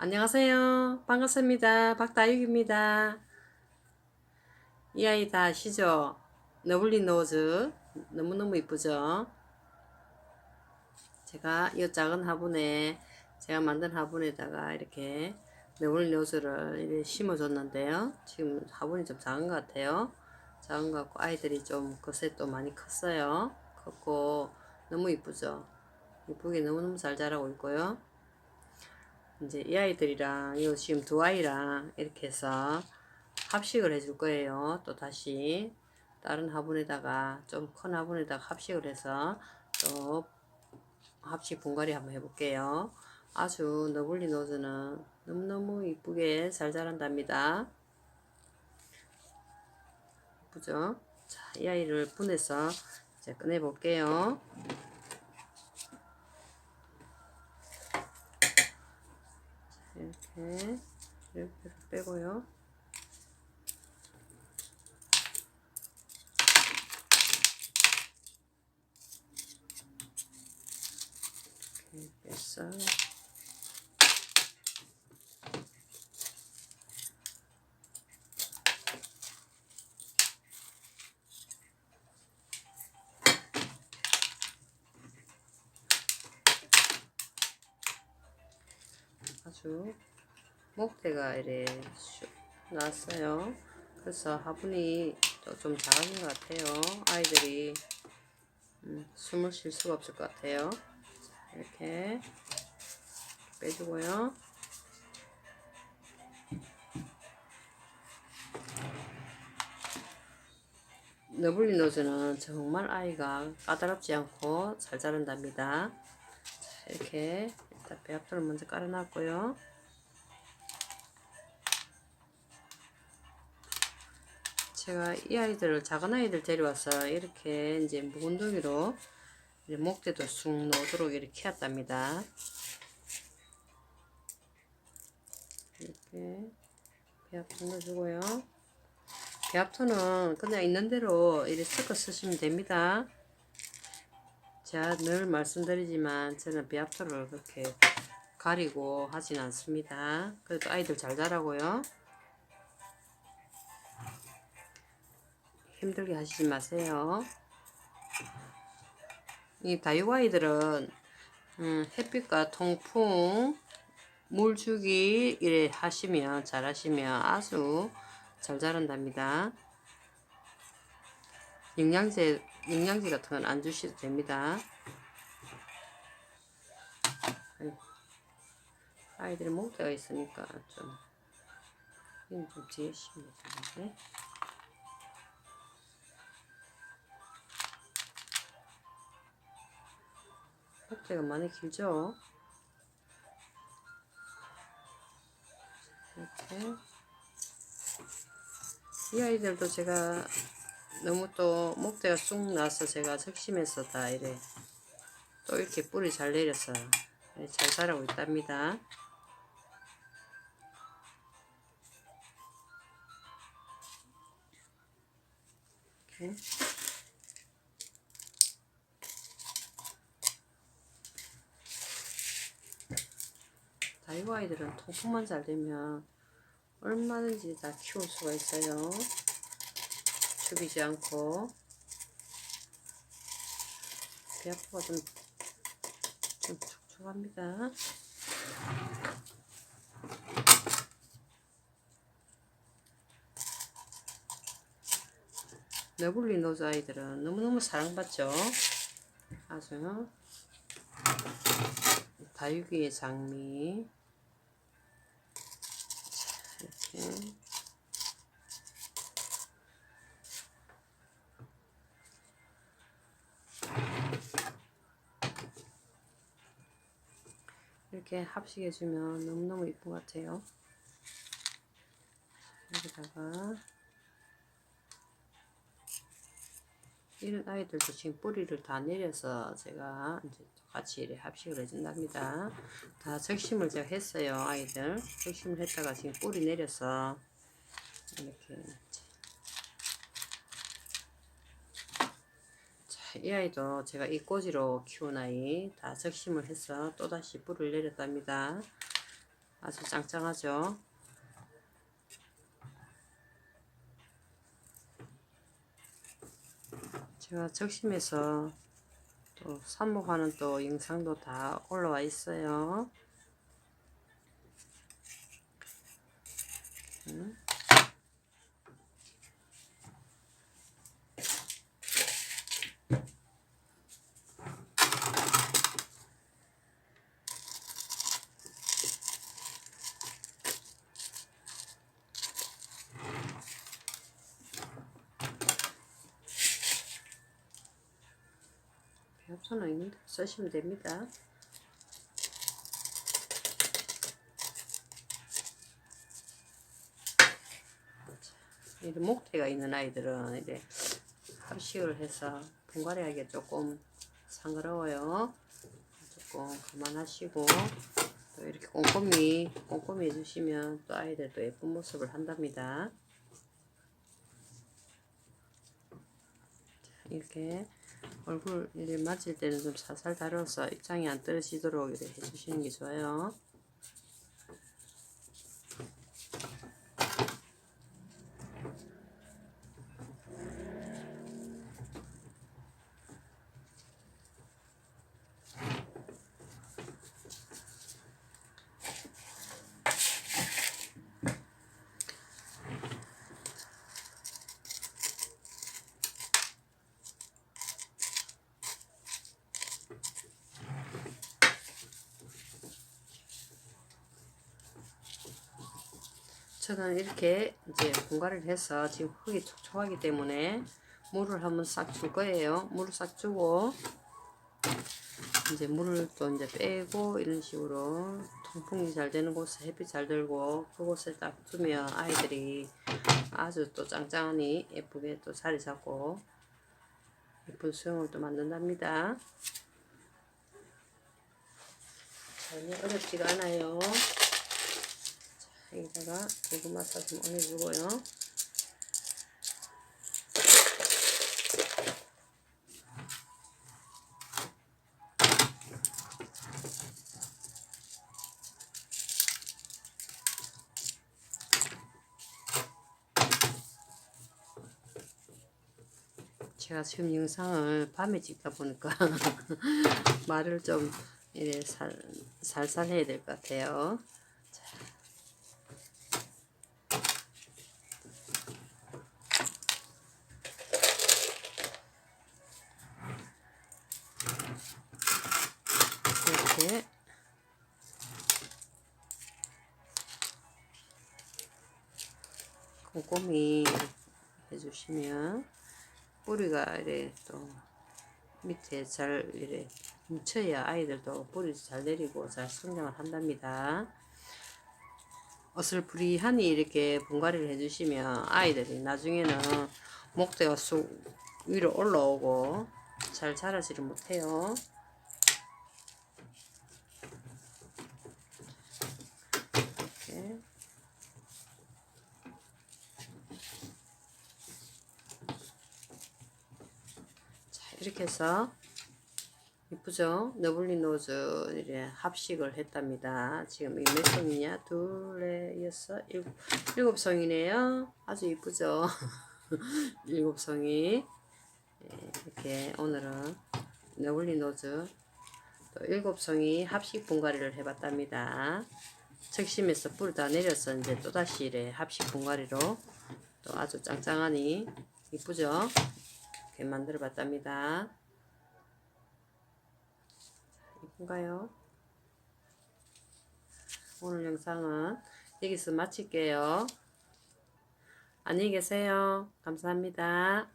안녕하세요. 반갑습니다. 박다육입니다. 이 아이 다 아시죠? 너블리 노즈. 너무너무 이쁘죠? 제가 이 작은 화분에, 제가 만든 화분에다가 이렇게 너블리 노즈를 심어줬는데요. 지금 화분이 좀 작은 것 같아요. 작은 것 같고 아이들이 좀 것에 또 많이 컸어요. 컸고 너무 이쁘죠? 이쁘게 너무너무 잘 자라고 있고요. 이제 이 아이들이랑 이 지금 두 아이랑 이렇게 해서 합식을 해줄 거예요. 또 다시 다른 화분에다가 좀 큰 화분에다가 합식을 해서 또 합식 분갈이 한번 해볼게요. 아주 너블리 노즈는 너무너무 이쁘게 잘 자란답니다. 이쁘죠? 자, 이 아이를 분해서 이제 꺼내볼게요. 이렇게 이렇게 빼고요. 이렇게 빼서 아주 목대가 이래 슉 나왔어요. 그래서 화분이 또좀 작은 것 같아요. 아이들이 음, 숨을 쉴 수가 없을 것 같아요. 자, 이렇게 빼주고요. 너블리 노즈는 정말 아이가 까다롭지 않고 잘 자란답니다. 자, 이렇게 일단 배합토를 먼저 깔아놨고요. 제가 이 아이들을 작은 아이들 데려와서 이렇게 이제 묵은둥이로 목대도 쑥 놓도록 이렇게 키웠답니다. 이렇게 배합토 넣어주고요. 배합토는 그냥 있는 대로 이렇게 섞어 쓰시면 됩니다. 제가 늘 말씀드리지만 저는 배합토를 그렇게 가리고 하진 않습니다. 그래도 아이들 잘 자라고요. 힘들게 하시지 마세요. 이 다육아이들은 음, 햇빛과 통풍, 물 주기 이래 하시면 잘 하시면 아주 잘 자란답니다. 영양제 영양제 같은 건 안 주셔도 됩니다. 아이들이 목대가 있으니까 좀힘좀 지으시면 되는데. 목대가 많이 길죠? 이렇게 이 아이들도 제가 너무 또 목대가 쑥 나서 제가 적심해서 다 이래 또 이렇게 뿌리 잘 내려서 잘 자라고 있답니다. 이렇게 다이브 아이들은 통풍만 잘 되면 얼마든지 다 키울 수가 있어요. 죽이지 않고 배아프가 좀, 좀 촉촉합니다. 너블리 노즈 아이들은 너무너무 사랑받죠. 아주 다육이의 장미 이렇게 이렇게 합식해주면 너무너무 이쁜 것 같아요. 여기다가 이런 아이들도 지금 뿌리를 다 내려서 제가 이제 같이 이렇게 합식을 해준답니다. 다 적심을 제가 했어요, 아이들. 적심을 했다가 지금 뿌리 내려서 이렇게. 자, 이 아이도 제가 이 꼬지로 키운 아이 다 적심을 해서 또다시 뿌리를 내렸답니다. 아주 짱짱하죠. 제가 적심해서 또 삽목하는 또 영상도 다 올라와 있어요. 음. 배합선은 있는데 쓰시면 됩니다. 이런 목태가 있는 아이들은 이제 합식을 해서 분갈이하기 조금 상그러워요. 조금 그만하시고 또 이렇게 꼼꼼히 꼼꼼히 해주시면 또 아이들 도 예쁜 모습을 한답니다. 자, 이렇게 얼굴 이렇게 맞을 때는 좀 살살 다뤄서 입장이 안 떨어지도록 이렇게 해주시는 게 좋아요. 저는 이렇게 이제 분갈이를 해서 지금 흙이 촉촉하기 때문에 물을 한번 싹 줄 거예요. 물을 싹 주고 이제 물을 또 이제 빼고 이런 식으로 통풍이 잘 되는 곳에 햇빛 잘 들고 그곳에 딱 두면 아이들이 아주 또 짱짱하니 예쁘게 또 자리 잡고 예쁜 수영을 또 만든답니다. 전혀 어렵지가 않아요. 자, 여기다가 고구마 싹좀 올려주고요. 제가 지금 영상을 밤에 찍다 보니까 말을 좀 이래 살, 살살 해야 될 것 같아요. 자. 꼼꼼히 해주시면 뿌리가 이래 또 밑에 잘 이래 묻혀야 아이들도 뿌리 잘 내리고 잘 성장을 한답니다. 어슬프리하니 이렇게 분갈이를 해주시면 아이들이 나중에는 목대가 쑥 위로 올라오고 잘 자라지를 못해요. 이렇게. 자, 이렇게 해서 이쁘죠? 너블리 노즈 이래 합식을 했답니다. 지금 이몇 송이냐? 둘, 넷, 여섯, 일곱, 일곱 송이네요. 아주 이쁘죠? 일곱 송이. 예, 이렇게 오늘은 너블리 노즈 또 일곱 송이 합식 분갈이를 해봤답니다. 적심에서 뿔 다 내려서 이제 또다시 이래 합식 분갈이로 또 아주 짱짱하니 이쁘죠? 이렇게 만들어 봤답니다. 이쁜가요? 오늘 영상은 여기서 마칠게요. 안녕히 계세요. 감사합니다.